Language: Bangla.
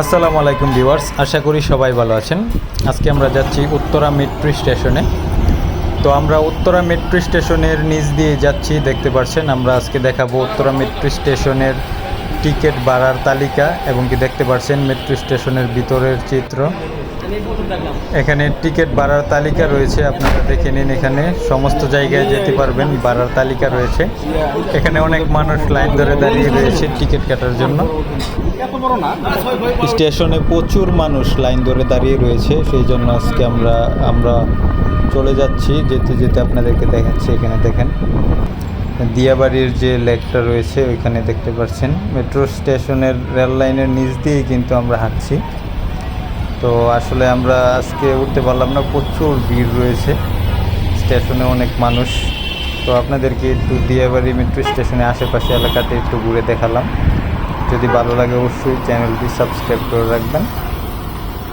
আসসালামু আলাইকুম ভিউয়ার্স, আশা করি সবাই ভালো আছেন। আজকে আমরা যাচ্ছি উত্তরা মেট্রো স্টেশনে। তো আমরা উত্তরা মেট্রো স্টেশনের নিচ দিয়ে যাচ্ছি, দেখতে পাচ্ছেন আমরা আজকে দেখাবো উত্তরা মেট্রো স্টেশনের টিকিট বাড়ার তালিকা এবং কি দেখতে পাচ্ছেন মেট্রো স্টেশনের ভিতরের চিত্র। এখানে টিকিট বাড়ার তালিকা রয়েছে, আপনারা দেখে নিন এখানে। সমস্ত জায়গায় যেতে পারবেন, বাড়ার তালিকা রয়েছে। এখানে অনেক মানুষ লাইন ধরে দাঁড়িয়ে রয়েছে টিকিট কাটার জন্য। স্টেশনে প্রচুর মানুষ লাইন ধরে দাঁড়িয়ে রয়েছে, সেই জন্য আজকে আমরা আমরা চলে যাচ্ছি, যেতে যেতে আপনাদেরকে দেখাচ্ছি, এখানে দেখেন। দিয়াবাড়ির যে লেকটা রয়েছে, ওইখানে দেখতে পাচ্ছেন। মেট্রো স্টেশনের রেল লাইনের নিচ দিয়েই কিন্তু আমরা হাঁটছি। তো আসলে আমরা আজকে উঠতে পারলাম না, প্রচুর ভিড় রয়েছে, স্টেশনে অনেক মানুষ। তো আপনাদেরকে একটু দিয়াবাড়ি মেট্রো স্টেশনে আশেপাশে এলাকাতে একটু ঘুরে দেখালাম। যদি ভালো লাগে অবশ্যই চ্যানেলটি সাবস্ক্রাইব করে রাখবেন।